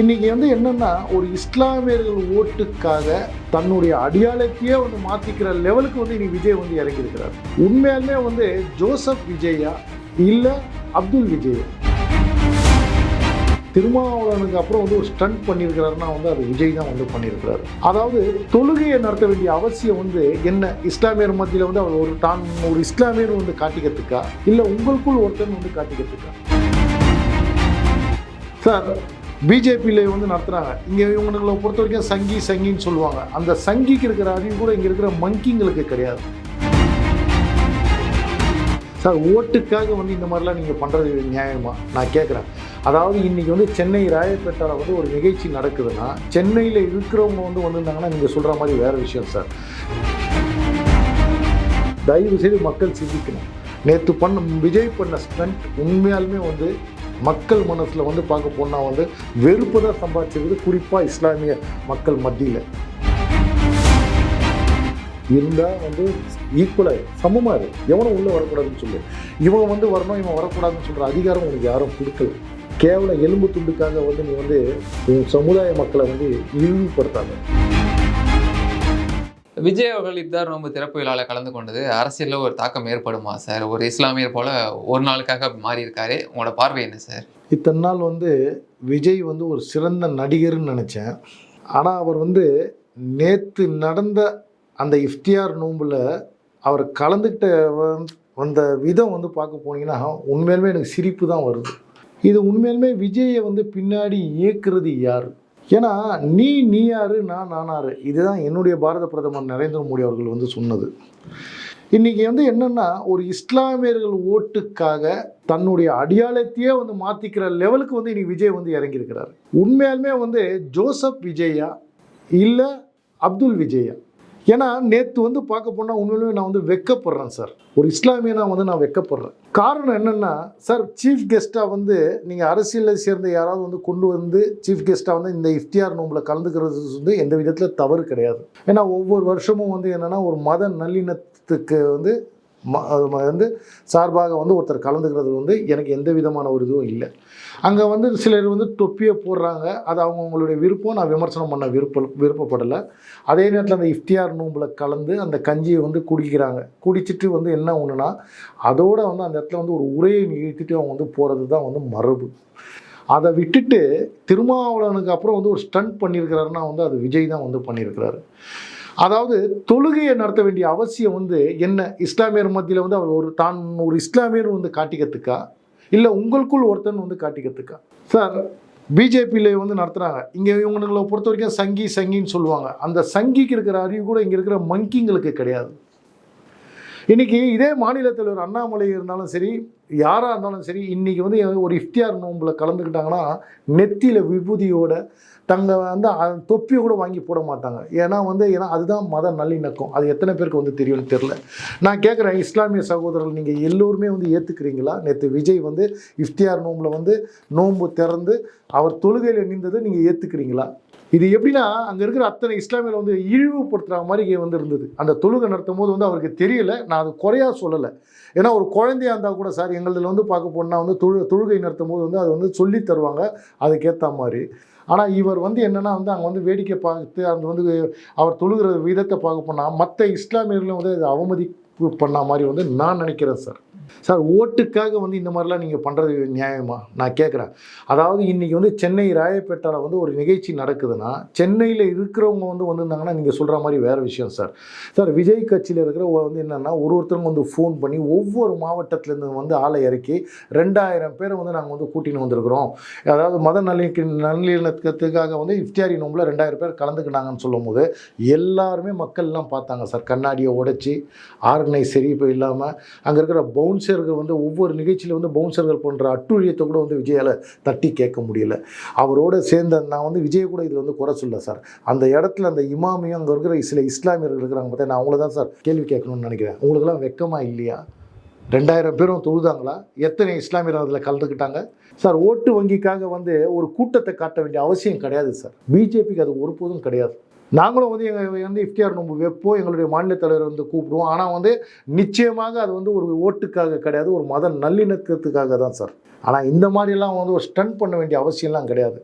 இன்னைக்கு வந்து என்னன்னா ஒரு இஸ்லாமியர்கள் ஓட்டுக்காக தன்னுடைய அடியாளத்தையே வந்து மாத்திக்கிற லெவலுக்கு வந்து இன்னைக்கு விஜய் வந்து இறங்கியிருக்கிறார். உண்மையாலுமே வந்து ஜோசப் விஜயா இல்லை அப்துல் விஜயா? திருமாவளவனுக்கு அப்புறம் வந்து ஒரு ஸ்டண்ட் பண்ணியிருக்கிறாருன்னா வந்து அது விஜய் தான் வந்து பண்ணியிருக்கிறாரு. அதாவது தொழுகையை நடத்த வேண்டிய அவசியம் வந்து என்ன? இஸ்லாமியர் மத்தியில் வந்து அவர் ஒரு தான் ஒரு இஸ்லாமியர் வந்து காட்டிக்கிறதுக்கா? இல்லை உங்களுக்குள் ஒருத்தன் வந்து காட்டிக்கிறதுக்கா? சார் பிஜேபியில் வந்து நடத்துகிறாங்க இங்கே இவங்களை பொறுத்த வரைக்கும் சங்கி சங்கின்னு சொல்லுவாங்க. அந்த சங்கிக்கு இருக்கிற அறிவு கூட இங்கே இருக்கிற மங்கிங்களுக்கு கிடையாது. சார் ஓட்டுக்காக வந்து இந்த மாதிரிலாம் நீங்கள் பண்ணுறது நியாயமா? நான் கேட்குறேன் அதாவது இன்றைக்கி வந்து சென்னை ராயப்பேட்டாவில் வந்து ஒரு நிகழ்ச்சி நடக்குதுன்னா சென்னையில் இருக்கிறவங்க வந்து வந்திருந்தாங்கன்னா நீங்கள் சொல்கிற மாதிரி வேறு விஷயம் சார். தயவு செய்து மக்கள் சிந்திக்கணும். நேற்று பண்ண விஜய் பண்ண ஸ்டண்ட் உண்மையாலுமே வந்து மக்கள் மனசில் வந்து பார்க்க போனால் வந்து வெறுப்பு தான் சம்பாதிச்சிருக்குது குறிப்பாக இஸ்லாமிய மக்கள் மத்தியில். இருந்தால் வந்து ஈக்குவலாக சமமாக இரு. எவனும் உள்ளே வரக்கூடாதுன்னு சொல்லு. இவன் வந்து வரணும் இவன் வரக்கூடாதுன்னு சொல்கிற அதிகாரம் உனக்கு யாரும் கொடுக்கல. கேவல எலும்பு துண்டுக்காக வந்து நீ வந்து உன் சமுதாய மக்களை வந்து இழிவுபடுத்தாங்க விஜய் அவர்கள் இப்தார் நோன்பு திறப்பு விழாவில் கலந்து கொண்டது அரசியலில் ஒரு தாக்கம் ஏற்படுமா சார்? ஒரு இஸ்லாமியர் போல ஒரு நாளுக்காக மாறி இருக்காரு உங்களோட பார்வை என்ன சார்? இத்தனை நாள் வந்து விஜய் வந்து ஒரு சிறந்த நடிகர்னு நினச்சேன். ஆனால் அவர் வந்து நேற்று நடந்த அந்த இஃப்தியார் நோம்பில் அவர் கலந்துக்கிட்ட வந்த விதம் வந்து பார்க்க போனீங்கன்னா உண்மையிலுமே எனக்கு சிரிப்பு தான் வருது. இது உண்மையிலுமே விஜயை வந்து பின்னாடி இயக்குறது யார்? ஏன்னா நீ நீ யாரு நான் நானாரு இதுதான் என்னுடைய பாரத பிரதமர் நரேந்திர மோடி அவர்கள் வந்து சொன்னது. இன்னைக்கு வந்து என்னென்னா ஒரு இஸ்லாமியர்கள் ஓட்டுக்காக தன்னுடைய அடையாளத்தையே வந்து மாற்றிக்கிற லெவலுக்கு வந்து இன்னைக்கு விஜய் வந்து இறங்கியிருக்கிறார். உண்மையாலுமே வந்து ஜோசப் விஜயா இல்லை அப்துல் விஜயா ஏன்னா நேற்று வந்து பார்க்க போனால் உண்மையிலுமே நான் வந்து வெக்கப்படுறேன் சார். ஒரு இஸ்லாமியனாக வந்து நான் வெக்கப்படுறேன். காரணம் என்னென்னா சார் சீஃப் கெஸ்ட்டாக வந்து நீங்கள் அரசியலில் சேர்ந்த யாராவது வந்து கொண்டு வந்து சீஃப் கெஸ்ட்டாக வந்து இந்த இஃப்தியார் நோம்பில் கலந்துக்கிறது வந்து எந்த விதத்தில் தவறு கிடையாது. ஏன்னா ஒவ்வொரு வருஷமும் வந்து என்னென்னா ஒரு மத நல்லிணத்துக்கு வந்து வந்து சார்பாக வந்து ஒருத்தர் கலந்துக்கிறது வந்து எனக்கு எந்த விதமான ஒரு இதுவும் இல்லை. அங்கே வந்து சிலர் வந்து தொப்பியை போடுறாங்க. அது அவங்கவுங்களுடைய விருப்பம். நான் விமர்சனம் பண்ண விருப்ப விருப்பப்படலை. அதே நேரத்தில் அந்த இஃப்தியார் நோம்பில் கலந்து அந்த கஞ்சியை வந்து குடிக்கிறாங்க. குடிச்சிட்டு வந்து என்ன ஒன்றுனா அதோடு வந்து அந்த இடத்துல வந்து ஒரு உரையை நிகழ்த்திட்டு அவங்க வந்து போகிறது தான் வந்து மரபு. அதை விட்டுட்டு திருமாவளவனுக்கு அப்புறம் வந்து ஒரு ஸ்டண்ட் பண்ணியிருக்கிறாருன்னா வந்து அது விஜய் தான் வந்து பண்ணியிருக்கிறாரு. அதாவது தொழுகையை நடத்த வேண்டிய அவசியம் வந்து என்ன? இஸ்லாமியர் மத்தியில் வந்து அவர் ஒரு தான் ஒரு இஸ்லாமியர் வந்து காட்டிக்கிறதுக்கா? இல்லை உங்களுக்குள் ஒருத்தன் வந்து காட்டிக்கிறதுக்கா? சார் பிஜேபியில் வந்து நடத்துகிறாங்க இங்கே இவங்களை பொறுத்த வரைக்கும் சங்கி சங்கின்னு சொல்லுவாங்க. அந்த சங்கிக்கு இருக்கிற அறிவு கூட இங்கே இருக்கிற மங்கிங்களுக்கு கிடையாது. இன்னைக்கு இதே மாநில தலைவர் அண்ணாமலை இருந்தாலும் சரி யாராக இருந்தாலும் சரி இன்றைக்கி வந்து ஒரு இஃப்தியார் நோம்பில் கலந்துக்கிட்டாங்கன்னா நெத்தியில் விபூதியோட தங்க வந்து தொப்பியை கூட வாங்கி போட மாட்டாங்க. ஏன்னா வந்து ஏன்னா அதுதான் மத நல்லிணக்கம். அது எத்தனை பேருக்கு வந்து தெரியும்னு தெரில நான் கேட்குறேன் இஸ்லாமிய சகோதரர்கள் நீங்கள் எல்லோருமே வந்து ஏற்றுக்கிறீங்களா நேற்று விஜய் வந்து இஃப்தியார் நோம்பில் வந்து நோன்பு திறந்து அவர் தொழுகையில் நின்றதை நீங்கள் ஏற்றுக்கிறீங்களா இது எப்படின்னா அங்கே இருக்கிற அத்தனை இஸ்லாமியில் வந்து இழிவுபடுத்துகிற மாதிரி வந்து இருந்தது. அந்த தொழுகை நடத்தும் போது வந்து அவருக்கு தெரியல. நான் அது குறையா சொல்லலை. ஏன்னா ஒரு குழந்தையா இருந்தால் கூட சார் எங்களதில் வந்து பார்க்க போனால் வந்து தொழு தொழுகை நடத்தும் போது வந்து அது வந்து சொல்லி தருவாங்க. அதுக்கேற்ற மாதிரி. ஆனால் இவர் வந்து என்னென்னா வந்து அங்கே வந்து வேடிக்கை பார்த்து அந்த வந்து அவர் தொழுகிற விதத்தை பார்க்க போனால் மற்ற இஸ்லாமியர்களும் வந்து அதை அவமதிப்பு பண்ண மாதிரி வந்து நான் நினைக்கிறேன் சார். சார் ஓட்டுக்காக வந்து இந்த மாதிரிலாம் நீங்கள் பண்ணுறது நியாயமா? நான் கேட்குறேன். அதாவது இன்றைக்கி வந்து சென்னை ராயப்பேட்டாவில் வந்து ஒரு நிகழ்ச்சி நடக்குதுன்னா சென்னையில் இருக்கிறவங்க வந்து வந்திருந்தாங்கன்னா நீங்கள் சொல்கிற மாதிரி வேறு விஷயம் சார். சார் விஜய் கட்சியில் இருக்கிற வந்து என்னென்னா ஒரு ஒருத்தருங்க வந்து ஃபோன் பண்ணி ஒவ்வொரு மாவட்டத்துலேருந்து வந்து ஆளை இறக்கி ரெண்டாயிரம் பேரை வந்து நாங்கள் வந்து கூட்டின்னு வந்திருக்கிறோம். அதாவது மத நல்லிணக்க நல்லிணக்கத்துக்காக வந்து இஃப்தியாரி நோம்பில் ரெண்டாயிரம் பேர் கலந்துக்கினாங்கன்னு சொல்லும்போது எல்லாருமே மக்கள்லாம் பார்த்தாங்க சார். கண்ணாடியை உடைச்சி ஆர்கனைஸ் சரி இப்போ இல்லாமல் அங்கே இருக்கிற பவுன்சர்கள் வந்து ஒவ்வொரு நிகழ்ச்சியில் வந்து பவுன்சர்கள் போன்ற அட்டுழியத்தை கூட வந்து விஜயால் தட்டி கேட்க முடியல. அவரோட சேர்ந்த நான் வந்து விஜய் கூட இதில் வந்து குறை சொல்ல சார். அந்த இடத்துல அந்த இமாமியும் அங்கே இருக்கிற சில இஸ்லாமியர்கள் இருக்கிறாங்க பார்த்தா நான் அவங்கள தான் சார் கேள்வி கேட்கணும்னு நினைக்கிறேன். உங்களுக்குலாம் வெக்கமாக இல்லையா? ரெண்டாயிரம் பேரும் தொழுதாங்களா? எத்தனை இஸ்லாமியர் அதில் கலந்துக்கிட்டாங்க? சார் ஓட்டு வங்கிக்காக வந்து ஒரு கூட்டத்தை காட்ட வேண்டிய அவசியம் கிடையாது சார். பிஜேபிக்கு அது ஒருபோதும் கிடையாது. நாங்களும் வந்து எங்கள் வந்து இஃப்டிஆர் நோன்பு வைப்போம். எங்களுடைய மாநில தலைவர் வந்து கூப்பிடுவோம். ஆனால் வந்து நிச்சயமாக அது வந்து ஒரு ஓட்டுக்காக கிடையாது. ஒரு மத நல்லிணக்கத்துக்காக தான் சார். ஆனால் இந்த மாதிரிலாம் வந்து ஒரு ஸ்டன் பண்ண வேண்டிய அவசியம்லாம் கிடையாது.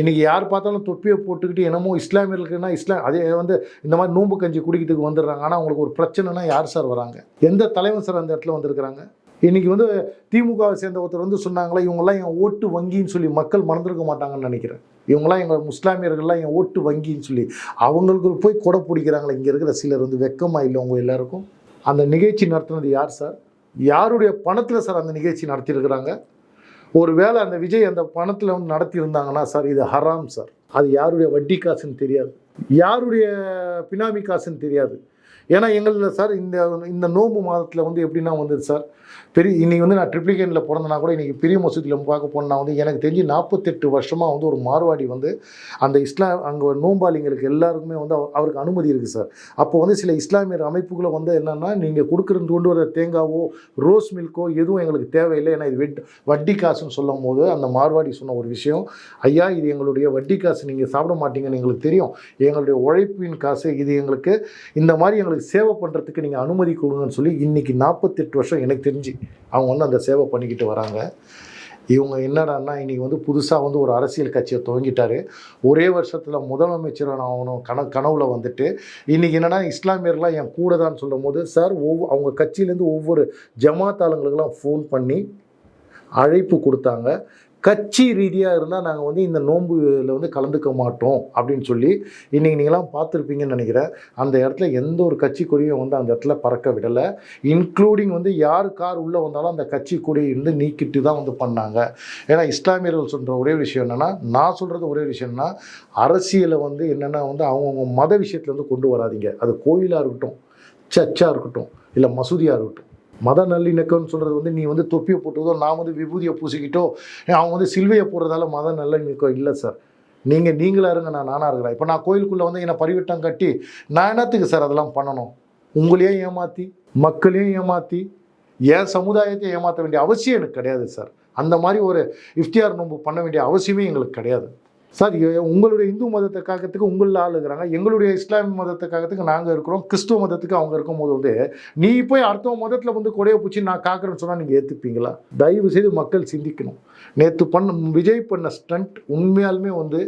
இன்றைக்கி யார் பார்த்தாலும் தொப்பியை போட்டுக்கிட்டு என்னமோ இஸ்லாமியர்களுக்குன்னா இஸ்லாம் அதே வந்து இந்த மாதிரி நோம்பு கஞ்சி குடிக்கிறதுக்கு வந்துடுறாங்க. ஆனால் அவங்களுக்கு ஒரு பிரச்சனைனா யார் சார் வராங்க? எந்த தலைவன் சார் அந்த இடத்துல வந்திருக்கிறாங்க? இன்றைக்கி வந்து திமுகவை சேர்ந்த ஒருத்தர் வந்து சொன்னாங்களே இவங்கெல்லாம் என் ஓட்டு வங்கின்னு சொல்லி மக்கள் மறந்துருக்க மாட்டாங்கன்னு நினைக்கிறேன். இவங்களாம் எங்கள் முஸ்லாமியர்கள்லாம் என் ஓட்டு வங்கின்னு சொல்லி அவங்களுக்கு போய் கொடை பிடிக்கிறாங்களே. இங்கே இருக்கிற சிலர் வந்து வெக்கமாக இல்லை உங்கள் எல்லாருக்கும்? அந்த நிகழ்ச்சி நடத்துனது யார் சார்? யாருடைய பணத்தில் சார் அந்த நிகழ்ச்சி நடத்தியிருக்கிறாங்க? ஒருவேளை அந்த விஜய் அந்த பணத்தில் வந்து நடத்தியிருந்தாங்கன்னா சார் இது ஹராம் சார். அது யாருடைய வட்டி காசுன்னு தெரியாது. யாருடைய பினாமி காசுன்னு தெரியாது. ஏன்னா எங்களில் சார் இந்த இந்த நோம்பு மாதத்தில் வந்து எப்படின்னா வந்தது சார் பெரிய இன்னைக்கு வந்து நான் ட்ரிப்ளிகேனில் பிறந்தனா கூட இன்றைக்கி பெரிய மசூதியில் பார்க்க போனால் வந்து எனக்கு தெரிஞ்சு நாற்பத்தெட்டு வருஷமாக வந்து ஒரு மார்வாடி வந்து அந்த இஸ்லாம் அங்கே நோம்பாளிங்களுக்கு எல்லாருக்குமே வந்து அவருக்கு அனுமதி இருக்குது சார். அப்போ வந்து சில இஸ்லாமியர் அமைப்புகளை வந்து என்னென்னா நீங்கள் கொடுக்குற கொண்டு வர தேங்காவோ ரோஸ் மில்க்கோ எதுவும் எங்களுக்கு தேவையில்லை. ஏன்னா இது வெட் வட்டி காசுன்னு சொல்லும் போது அந்த மார்வாடி சொன்ன ஒரு விஷயம் ஐயா இது எங்களுடைய வட்டி காசு நீங்கள் சாப்பிட மாட்டீங்கன்னு எங்களுக்கு தெரியும். எங்களுடைய உழைப்பின் காசு இது எங்களுக்கு இந்த மாதிரி எங்களுக்கு சேவை பண்ணுறதுக்கு நீங்கள் அனுமதி கொடுங்கன்னு சொல்லி இன்றைக்கி நாற்பத்தெட்டு வருஷம் எனக்கு தெரிஞ்சு அவங்க வந்து அந்த சேவை பண்ணிக்கிட்டு வராங்க. இவங்க என்னடான்னா இன்றைக்கி வந்து புதுசாக வந்து ஒரு அரசியல் கட்சியை துவங்கிட்டாரு. ஒரே வருஷத்தில் முதலமைச்சர் ஆகணும் கன கனவுல வந்துட்டு இன்றைக்கி என்னென்னா இஸ்லாமியர்கள்லாம் என் கூட தான் சொல்லும் போது சார் ஒவ்வொரு அவங்க கட்சியிலேருந்து ஒவ்வொரு ஜமாத் ஆளுங்களுக்கெல்லாம் ஃபோன் பண்ணி அழைப்பு கொடுத்தாங்க. கட்சி ரீதியாக இருந்தால் நாங்கள் வந்து இந்த நோன்புல வந்து கலந்துக்க மாட்டோம் அப்படின்னு சொல்லி இன்றைக்கி நீங்களாம் பார்த்துருப்பீங்கன்னு நினைக்கிறேன். அந்த இடத்துல எந்த ஒரு கட்சி கொடியும் வந்து அந்த இடத்துல பறக்க விடலை. இன்க்ளூடிங் வந்து யார் கார் உள்ளே வந்தாலும் அந்த கட்சி கொடியை இருந்து நீக்கிட்டு தான் வந்து பண்ணாங்க. ஏன்னா இஸ்லாமியர்கள் சொல்கிற ஒரே விஷயம் என்னென்னா நான் சொல்கிறது ஒரே விஷயம்னா அரசியலை வந்து என்னென்னா வந்து அவங்கவுங்க மத விஷயத்துலேருந்து கொண்டு வராதீங்க. அது கோயிலாக இருக்கட்டும் சர்ச்சாக இருக்கட்டும் இல்லை மசூதியாக இருக்கட்டும். மத நல்லிணக்கம்னு சொல்கிறது வந்து நீ வந்து தொப்பியை போட்டுவதோ நான் வந்து விபூதியை பூசிக்கிட்டோ அவங்க வந்து சில்வையை போடுறதால மத நல்லிணக்கம் இல்லை சார். நீங்கள் நீங்களா இருங்க நான் நானாக இருக்கிறேன். இப்போ நான் கோயிலுக்குள்ளே வந்து என்னை பரிவட்டம் கட்டி நான் என்னத்துக்கு சார் அதெல்லாம் பண்ணணும்? உங்களையும் ஏமாற்றி மக்களையும் ஏமாற்றி என் சமுதாயத்தை ஏமாற்ற வேண்டிய அவசியம் எனக்கு கிடையாது சார். அந்த மாதிரி ஒரு இஃப்தியார் நோன்பு பண்ண வேண்டிய அவசியமே எங்களுக்கு கிடையாது. சார் உங்களுடைய இந்து மதத்தை காக்கிறதுக்கு உங்களில் ஆள் இருக்கிறாங்க. எங்களுடைய இஸ்லாமிய மதத்தை காக்கிறதுக்கு நாங்கள் இருக்கிறோம். கிறிஸ்துவ மதத்துக்கு அவங்க இருக்கும்போது வந்து நீ போய் அடுத்த மதத்தில் வந்து கொடையை பிடிச்சி நான் காக்கிறேன்னு சொன்னால் நீங்கள் ஏற்றுப்பீங்களா தயவு செய்து மக்கள் சிந்திக்கணும். நேற்று பண்ண விஜய் பண்ண ஸ்டண்ட் உண்மையாலுமே வந்து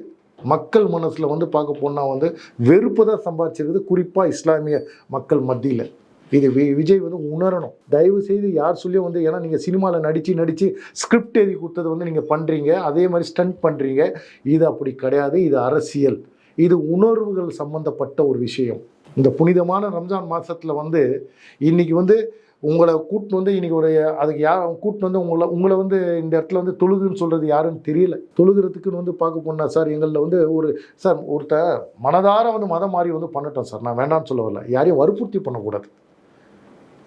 மக்கள் மனசில் வந்து பார்க்க போனால் வந்து வெறுப்பு தான் சம்பாதிச்சிருக்குது. குறிப்பாக இஸ்லாமிய மக்கள் மத்தியில். இது வி- விஜய் வந்து உணரணும். தயவு செய்து யார் சொல்லியும் வந்து ஏன்னா நீங்கள் சினிமாவில் நடித்து நடித்து ஸ்கிரிப்ட் எழுதி கொடுத்தது வந்து நீங்கள் பண்ணுறீங்க அதே மாதிரி ஸ்டண்ட் பண்ணுறீங்க இது அப்படி கிடையாது. இது அரசியல். இது உணர்வுகள் சம்பந்தப்பட்ட ஒரு விஷயம். இந்த புனிதமான ரம்ஜான் மாதத்தில் வந்து இன்னைக்கு வந்து உங்களை கூட்டின்னு வந்து இன்றைக்கி ஒரு அதுக்கு யார் கூட்டின்னு வந்து உங்களை உங்களை வந்து இந்த இடத்துல வந்து தொழுகுன்னு சொல்கிறது யாருன்னு தெரியல. தொழுகிறதுக்குன்னு வந்து பார்க்க போனா சார் எங்களில் வந்து ஒரு சார் ஒருத்த மனதார வந்து மதம் மாறி வந்து பண்ணட்டும் சார். நான் வேண்டாம்னு சொல்ல வரல. யாரையும் வற்புறுத்தி பண்ணக்கூடாது.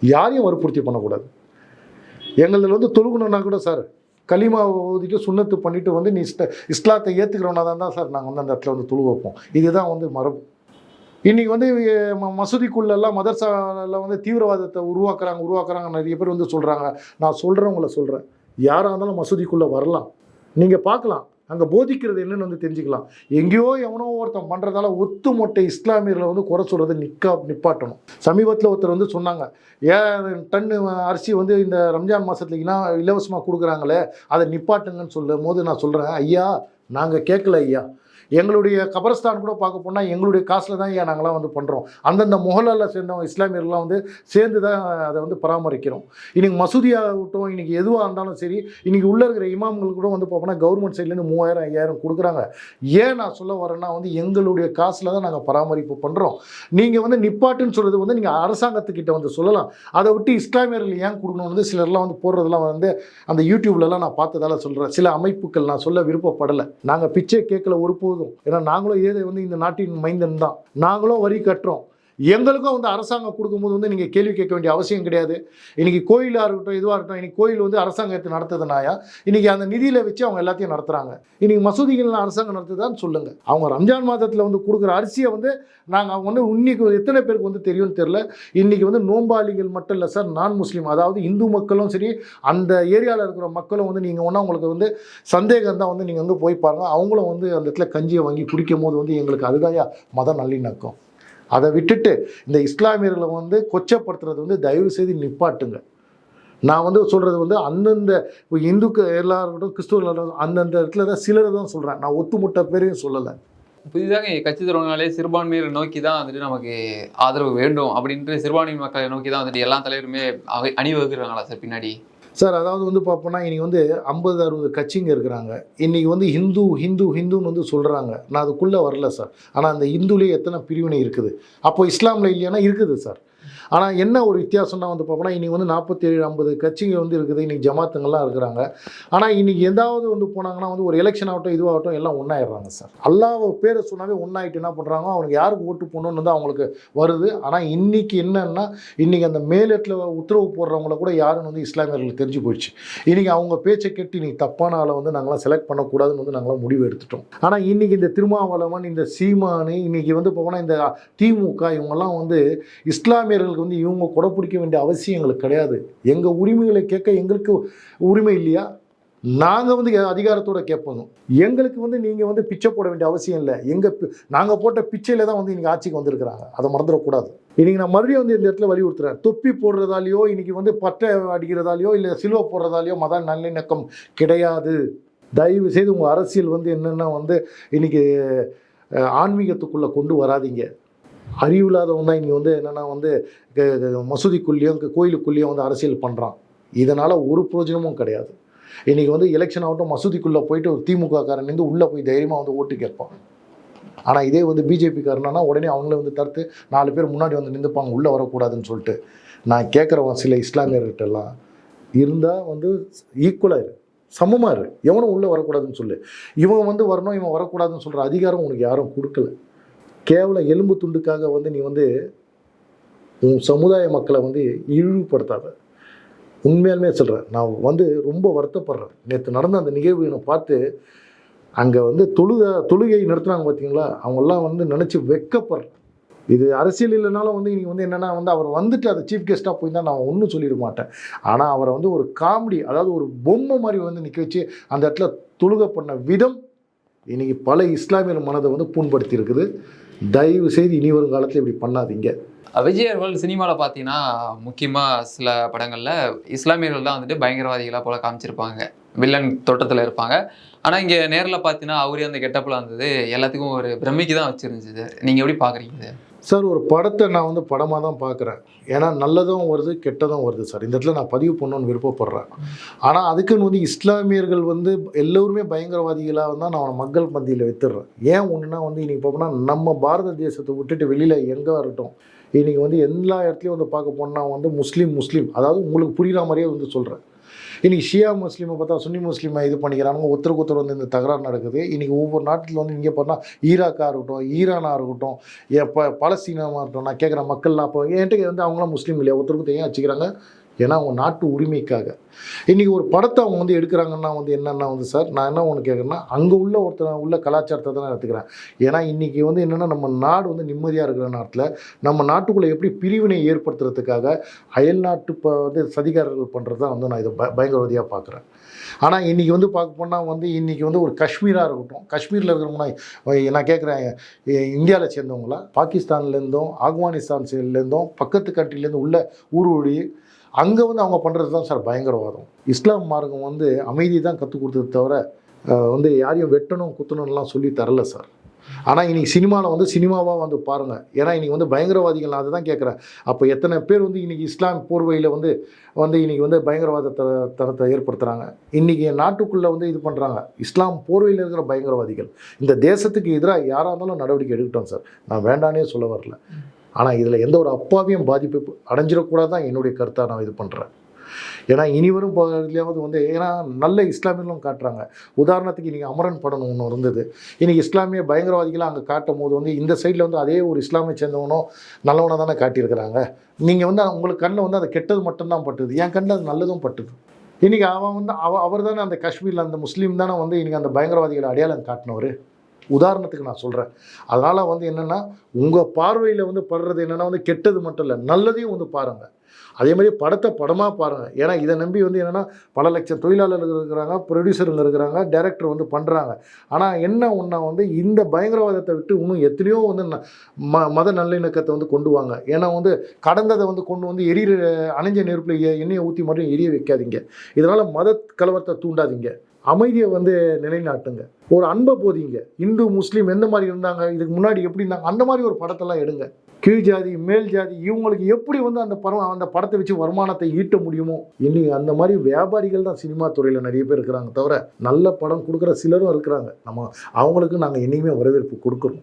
யாரையும் வற்புறுத்தி பண்ணக்கூடாது. எங்களில் வந்து தொழுகணுன்னா கூட சார் களிமா ஓதிட்டு சுண்ணத்து பண்ணிட்டு வந்து நீ இஸ்ல இஸ்லாத்தை ஏற்றுக்கிறவனா தான் தான் சார் நாங்கள் வந்து அந்த இடத்துல வந்து தொழு வைப்போம். இதுதான் வந்து மரபு. இன்றைக்கி வந்து ம- மசூதிக்குள்ளெல்லாம் மதர்சாவில் வந்து தீவிரவாதத்தை உருவாக்குறாங்க உருவாக்குறாங்க நிறைய பேர் வந்து சொல்கிறாங்க நான் சொல்கிறவங்கள சொல்கிறேன் யாராக இருந்தாலும் மசூதிக்குள்ளே வரலாம். நீங்கள் பார்க்கலாம். அங்கே போதிக்கிறது என்னன்னு வந்து தெரிஞ்சுக்கலாம். எங்கேயோ எவனோ ஒருத்தன் பண்ணுறதால ஒத்து மொட்டை இஸ்லாமியர்களை வந்து குறை சொல்கிறது நிக்கா நிப்பாட்டணும். சமீபத்தில் ஒருத்தர் வந்து சொன்னாங்க ஏன் டன்னு அரிசி வந்து இந்த ரம்ஜான் மாதத்துல இலவசமாக கொடுக்குறாங்களே அதை நிப்பாட்டுங்கன்னு சொல்லும் போது நான் சொல்கிறேன் ஐயா நாங்கள் கேட்கல ஐயா. எங்களுடைய கபரஸ்தான் கூட பார்க்க போனால் எங்களுடைய காசில் தான் ஏன் நாங்களாம் வந்து பண்ணுறோம் அந்தந்த முகலால சேர்ந்தவங்க இஸ்லாமியர்கள்லாம் வந்து சேர்ந்து தான் அதை வந்து பராமரிக்கிறோம். இன்றைக்கி மசூதியாகட்டும் இன்றைக்கி எதுவாக இருந்தாலும் சரி இன்றைக்கி உள்ளே இருக்கிற இமாம்களுக்கு கூட வந்து பார்ப்போம்னா கவர்மெண்ட் சைட்லேருந்து மூவாயிரம் ஐயாயிரம் கொடுக்குறாங்க. ஏன் நான் சொல்ல வரேன்னா வந்து எங்களுடைய காசில் தான் நாங்கள் பராமரிப்பு பண்ணுறோம் நீங்கள் வந்து நிப்பாட்டுன்னு சொல்கிறது வந்து நீங்கள் அரசாங்கத்துக்கிட்ட வந்து சொல்லலாம். அதை விட்டு இஸ்லாமியர்கள் ஏன் கொடுக்கணும் வந்து சிலர்லாம் வந்து போடுறதெல்லாம் வந்து அந்த யூடியூப்லலாம் நான் பார்த்ததால சொல்கிறேன் சில அமைப்புகள் நான் சொல்ல விருப்பப்படலை. நாங்கள் பிச்சை கேட்கல ஒரு போதும். ஏன்னா நாங்களும் ஏதை வந்து இந்த நாட்டின் மைந்தன் தான் நாங்களும் வரி கட்டுறோம். எங்களுக்கும் வந்து அரசாங்கம் கொடுக்கும்போது வந்து நீங்கள் கேள்வி கேட்க வேண்டிய அவசியம் கிடையாது. இன்னைக்கு கோயிலாக இருக்கட்டும் இதுவாக இருக்கட்டும் இன்னைக்கு கோயில் வந்து அரசாங்கத்தை நடத்துதுனாயா? இன்னைக்கு அந்த நிதியில் வச்சு அவங்க எல்லாத்தையும் நடத்துகிறாங்க இன்னைக்கு மசூதிகள் அரசாங்கம் நடத்துதான்னு சொல்லுங்கள் அவங்க ரம்ஜான் மாதத்தில் வந்து கொடுக்குற அரிசியை வந்து நாங்கள் அவங்க வந்து இன்னைக்கு எத்தனை பேருக்கு வந்து தெரியும்னு தெரில இன்னைக்கு வந்து நோம்பாளிகள் மட்டும் இல்லை சார் நான் முஸ்லீம். அதாவது இந்து மக்களும் சரி அந்த ஏரியாவில் இருக்கிற மக்களும் வந்து நீங்கள் ஒன்றா உங்களுக்கு வந்து சந்தேகம் தான் வந்து நீங்கள் வந்து போய் பாருங்கள் அவங்களும் வந்து அந்த இடத்துல கஞ்சியை வாங்கி குடிக்கும் போது வந்து எங்களுக்கு அதுதான் மத நல்லிணக்கம். அதை விட்டுட்டு இந்த இஸ்லாமியர்களை வந்து கொச்சப்படுத்துறது வந்து தயவு செய்து நிப்பாட்டுங்க. நான் வந்து சொல்கிறது வந்து அந்தந்த இப்போ இந்துக்கு எல்லாரும் கிறிஸ்துவர்கள் அந்தந்த இடத்துல தான் சிலரை தான் சொல்கிறேன் நான் ஒத்துமுட்ட பேரையும் சொல்லலை. புதிதாக கட்சி தொடங்கினாலே சிறுபான்மையை நோக்கி தான் வந்துட்டு நமக்கு ஆதரவு வேண்டும் அப்படின்ட்டு சிறுபான்மை மக்களை நோக்கி தான் வந்துட்டு எல்லா தலைவருமே அவை- அணிவகுக்கிறாங்களா சார் பின்னாடி? சார் அதாவது வந்து பார்ப்போம்னா இன்றைக்கி வந்து ஐம்பது அறுபது கட்சிங்க இருக்கிறாங்க. இன்றைக்கி வந்து ஹிந்து ஹிந்து ஹிந்துன்னு வந்து சொல்கிறாங்க நான் அதுக்குள்ளே வரல சார். ஆனால் அந்த இந்துலேயே எத்தனை பிரிவினை இருக்குது? அப்போது இஸ்லாமில் இல்லையானா இருக்குது சார். ஆனால் என்ன ஒரு வித்தியாசம்னா வந்து பார்ப்போம்னா இன்றைக்கி வந்து நாற்பத்தேழு ஐம்பது கட்சிங்க வந்து இருக்குது. இன்றைக்கி ஜமாத்துங்கள்லாம் இருக்கிறாங்க. ஆனால் இன்றைக்கி எதாவது வந்து போனாங்கன்னா வந்து ஒரு எலெக்ஷன் ஆகட்டும் இதுவாகட்டும் எல்லாம் ஒன்றாயிடுறாங்க சார். அல்லாஹ் பேரை சொன்னாவே ஒன்றாயிட்டு என்ன பண்ணுறாங்க அவனுக்கு யாருக்கு ஓட்டு போடணும்னு வந்து அவங்களுக்கு வருது. ஆனால் இன்றைக்கி என்னென்னா இன்றைக்கி அந்த மேலட்டில் உத்தரவு போடுறவங்கள கூட யாருன்னு வந்து இஸ்லாமியர்களுக்கு தெரிஞ்சு போயிடுச்சு. இன்றைக்கி அவங்க பேச்சை கேட்டு இன்றைக்கி தப்பான ஆளை வந்து நாங்களாம் செலக்ட் பண்ணக்கூடாதுன்னு வந்து நாங்களாம் முடிவு எடுத்துட்டோம். ஆனால் இன்றைக்கி இந்த திருமாவளவன் இந்த சீமானு இன்றைக்கி வந்து போனால் இந்த திமுக இவங்கெல்லாம் வந்து இஸ்லாமியர்கள் இஸ்லாமியர்களுக்கு வந்து இவங்க கொடை பிடிக்க வேண்டிய அவசியம் எங்களுக்கு கிடையாது. எங்கள் உரிமைகளை கேட்க எங்களுக்கு உரிமை இல்லையா? நாங்கள் வந்து அதிகாரத்தோட கேட்போம். எங்களுக்கு வந்து நீங்கள் வந்து பிச்சை போட வேண்டிய அவசியம் இல்லை. எங்கள் நாங்கள் போட்ட பிச்சையில் தான் வந்து இன்றைக்கி ஆட்சிக்கு வந்திருக்கிறாங்க. அதை மறந்துடக்கூடாது. இன்றைக்கி நான் மறுபடியும் வந்து இந்த இடத்துல வலியுறுத்துறேன். தொப்பி போடுறதாலையோ இன்றைக்கி வந்து பட்டை அடிக்கிறதாலையோ இல்லை சிலுவை போடுறதாலையோ மத நல்லிணக்கம் கிடையாது. தயவு செய்து உங்கள் அரசியல் வந்து என்னென்னா வந்து இன்றைக்கி ஆன்மீகத்துக்குள்ளே கொண்டு வராதீங்க. அறிவில்லாதவன் தான் இங்கே வந்து என்னென்னா வந்து மசூதிக்குள்ளேயும் கோயிலுக்குள்ளேயும் வந்து அரசியல் பண்ணுறான் இதனால் ஒரு பிரயோஜனமும் கிடையாது. இன்றைக்கி வந்து எலெக்ஷன் ஆகட்டும் மசூதிக்குள்ளே போயிட்டு ஒரு திமுக காரன் உள்ளே போய் தைரியமாக வந்து ஓட்டு கேட்பான். ஆனால் இதே வந்து பிஜேபி உடனே அவங்களே வந்து தடுத்து நாலு பேர் முன்னாடி வந்து நின்றுப்பாங்க உள்ளே வரக்கூடாதுன்னு சொல்லிட்டு. நான் கேட்குறவன் சில இஸ்லாமியர்கிட்டலாம் இருந்தால் வந்து ஈக்குவலாக இரு. சமமாக இரு. எவனும் உள்ளே வரக்கூடாதுன்னு சொல்லு. இவன் வந்து வரணும் இவன் வரக்கூடாதுன்னு சொல்கிற அதிகாரம் உனக்கு யாரும் கொடுக்கல. கேவல எலும்பு துண்டுக்காக வந்து நீ வந்து உன் சமுதாய மக்களை வந்து இழிவுபடுத்தாத. உண்மையாலுமே சொல்கிறேன் நான் வந்து ரொம்ப வருத்தப்படுறேன். நேற்று நடந்த அந்த நிகழ்வு நான் பார்த்து அங்கே வந்து தொழுக தொழுகை நடத்துனாங்க பார்த்தீங்களா அவங்கெல்லாம் வந்து நினச்சி வெக்கப்படுறேன் இது அரசியல் இல்லைனாலும் வந்து இன்னைக்கு வந்து என்னென்னா வந்து அவர் வந்துட்டு அதை சீஃப் கெஸ்ட்டாக போய் தான் நான் ஒன்றும் சொல்லிட மாட்டேன். ஆனால் அவரை வந்து ஒரு காமெடி அதாவது ஒரு பொம்மை மாதிரி வந்து நிற்க வச்சு அந்த இடத்துல தொழுக பண்ண விதம் இன்றைக்கி பல இஸ்லாமியர் மனதை வந்து புண்படுத்தி இருக்குது தயவு செய்து இனி வரும் காலத்தில் இப்படி பண்ணாதீங்க. விஜய் அவர்கள் சினிமாவில் பார்த்தீங்கன்னா முக்கியமாக சில படங்களில் இஸ்லாமியர்கள் தான் வந்துட்டு பயங்கரவாதிகளாக போல காமிச்சிருப்பாங்க. வில்லன் தோட்டத்தில் இருப்பாங்க. ஆனால் இங்கே நேரில் பார்த்தீங்கன்னா அவரே அந்த கெட்டப்பில் இருந்தது எல்லாத்துக்கும் ஒரு பிரமிக்கு தான் வச்சுருந்துச்சு நீங்கள் எப்படி பார்க்குறீங்க சார் ஒரு படத்தை நான் வந்து படமாக தான் பார்க்குறேன். ஏன்னா நல்லதும் வருது கெட்டதும் வருது சார். இந்த இடத்துல நான் பதிவு பண்ணணும்னு விருப்பப்படுறேன். ஆனால் அதுக்குன்னு வந்து இஸ்லாமியர்கள் வந்து எல்லோருமே பயங்கரவாதிகளாக தான் நான் அவனை மக்கள் மத்தியில் வித்துடுறேன். ஏன் ஒன்றுனா வந்து இன்றைக்கி பார்ப்போம்னா நம்ம பாரத தேசத்தை விட்டுட்டு வெளியில் எங்கே இருக்கட்டும் இன்றைக்கி வந்து எல்லா இடத்துலையும் வந்து பார்க்க போனால் வந்து முஸ்லீம் முஸ்லீம். அதாவது உங்களுக்கு புரிகிற மாதிரியே வந்து சொல்கிறேன் இன்றைக்கி ஷியா முஸ்லீமை பார்த்தா சுன்னி முஸ்லீமை இது பண்ணிக்கிறாங்க ஒருத்தருக்கு ஒருத்தர் வந்து இந்த தகராறு நடக்குது. இன்றைக்கி ஒவ்வொரு நாட்டில் வந்து இங்கே பார்த்தா ஈராக்காக இருக்கட்டும் ஈரானாக இருக்கட்டும் எப்போ பலஸ்தீனமாக இருக்கட்டும் நான் கேட்குற மக்கள்லாம் அப்போ என்கிட்ட வந்து அவங்களாம் முஸ்லீம் இல்லையா? ஒருத்தருக்கு ஏன் வச்சுக்கிறாங்க. ஏன்னா அவங்க நாட்டு உரிமைக்காக. இன்றைக்கி ஒரு படத்தை அவங்க வந்து எடுக்கிறாங்கன்னா வந்து என்னென்னா வந்து சார் நான் என்ன ஒன்று கேட்குறேன்னா அங்கே உள்ள ஒருத்தர் உள்ள கலாச்சாரத்தை தான் எடுத்துக்கிறேன். ஏன்னா இன்றைக்கி வந்து என்னென்னா நம்ம நாடு வந்து நிம்மதியாக இருக்கிற நாட்டில் நம்ம நாட்டுக்குள்ளே எப்படி பிரிவினை ஏற்படுத்துறதுக்காக அயல் நாட்டு இப்போ வந்து சதிகாரர்கள் பண்ணுறது தான் வந்து நான் இதை ப பயங்கரவாதியாக பார்க்குறேன் ஆனால் இன்றைக்கி வந்து பார்க்க போனால் வந்து இன்றைக்கி வந்து ஒரு காஷ்மீராக இருக்கட்டும் காஷ்மீரில் இருக்கிறவங்க நான் கேட்குறேன் இந்தியாவில் சேர்ந்தவங்களா? பாகிஸ்தான்லேருந்தும் ஆப்கானிஸ்தான்லேருந்தும் பக்கத்து கண்ட்ரிலேருந்து உள்ள ஊர் ஊர்வழி அங்கே வந்து அவங்க பண்ணுறது தான் சார் பயங்கரவாதம். இஸ்லாம் மார்க்கம் வந்து அமைதி தான் கற்றுக் கொடுத்தது தவிர வந்து யாரையும் வெட்டணும் குத்தணும்லாம் சொல்லி தரல சார். ஆனால் இன்னைக்கு சினிமாவில் வந்து சினிமாவாக வந்து பாருங்கள் ஏன்னா இன்றைக்கி வந்து பயங்கரவாதிகள் நான் அதை தான் கேட்குறேன் அப்போ எத்தனை பேர் வந்து இன்றைக்கி இஸ்லாம் போர்வையில் வந்து வந்து இன்றைக்கி வந்து பயங்கரவாத த தரத்தை ஏற்படுத்துகிறாங்க இன்றைக்கி நாட்டுக்குள்ளே வந்து இது பண்ணுறாங்க இஸ்லாம் போர்வையில் இருக்கிற பயங்கரவாதிகள். இந்த தேசத்துக்கு எதிராக யாராக இருந்தாலும் நடவடிக்கை எடுக்கட்டும் சார். நான் வேண்டானே சொல்ல வரல. ஆனால் இதில் எந்த ஒரு அப்பாவியும் பாதிப்பு அடைஞ்சிடக்கூடாது தான் என்னுடைய கருத்தாக நான் இது பண்ணுறேன் ஏன்னா இனி வரும் பகுதியிலாவது வந்து ஏன்னா நல்ல இஸ்லாமியர்களும் காட்டுறாங்க. உதாரணத்துக்கு இன்றைக்கி அமரன் படம் ஒன்று இருந்தது. இன்றைக்கி இஸ்லாமிய பயங்கரவாதிகளை அங்கே காட்டும் போது வந்து இந்த சைடில் வந்து அதே ஒரு இஸ்லாமிய சேர்ந்தவனோ நல்லவனை தானே காட்டியிருக்கிறாங்க. நீங்கள் வந்து உங்களுக்கு கண்ணில் வந்து அது கெட்டது மட்டும்தான் பட்டுது. என் கண்ணில் அது நல்லதும் பட்டுது. இன்றைக்கி அவன் வந்து அவ அவர் தானே அந்த காஷ்மீரில் அந்த முஸ்லீம் தானே வந்து இன்றைக்கி அந்த பயங்கரவாதிகளை அடையாளம் காட்டினவர். உதாரணத்துக்கு நான் சொல்கிறேன் அதனால் வந்து என்னென்னா உங்கள் பார்வையில் வந்து படுறது என்னென்னா வந்து கெட்டது மட்டும் இல்லை நல்லதையும் வந்து பாருங்கள் அதே மாதிரி படத்தை படமாக பாருங்கள் ஏன்னா இதை நம்பி வந்து என்னென்னா பல லட்சம் தொழிலாளர்கள் இருக்கிறாங்க ப்ரொடியூசருங்க இருக்கிறாங்க டேரக்டர் வந்து பண்ணுறாங்க ஆனால் என்ன ஒன்றா வந்து இந்த பயங்கரவாதத்தை விட்டு இன்னும் எத்தனையோ வந்து ந- ம மத நல்லிணக்கத்தை வந்து கொண்டு வாங்க. ஏன்னா வந்து கடந்ததை வந்து கொண்டு வந்து எரியிற அணைஞ்ச நெருப்பில் எண்ணெயை ஊற்றி மட்டும் எரிய வைக்காதீங்க. இதனால் மத கலவரத்தை தூண்டாதீங்க. அமைதியை வந்து நிலைநாட்டுங்க. ஒரு அன்பை போதிங்க. இந்து முஸ்லீம் எந்த மாதிரி இருந்தாங்க இதுக்கு முன்னாடி எப்படி இருந்தாங்க அந்த மாதிரி ஒரு படத்தெல்லாம் எடுங்க. கீழ் ஜாதி மேல் ஜாதி இவங்களுக்கு எப்படி வந்து அந்த படம் அந்த படத்தை வச்சு வருமானத்தை ஈட்ட முடியுமோ இன்னைக்கு அந்த மாதிரி வியாபாரிகள் தான் சினிமா துறையில் நிறைய பேர் இருக்கிறாங்க தவிர நல்ல படம் கொடுக்குற சிலரும் இருக்கிறாங்க. நம்ம அவங்களுக்கு நாங்கள் என்னைக்குமே வரவேற்பு கொடுக்குறோம்.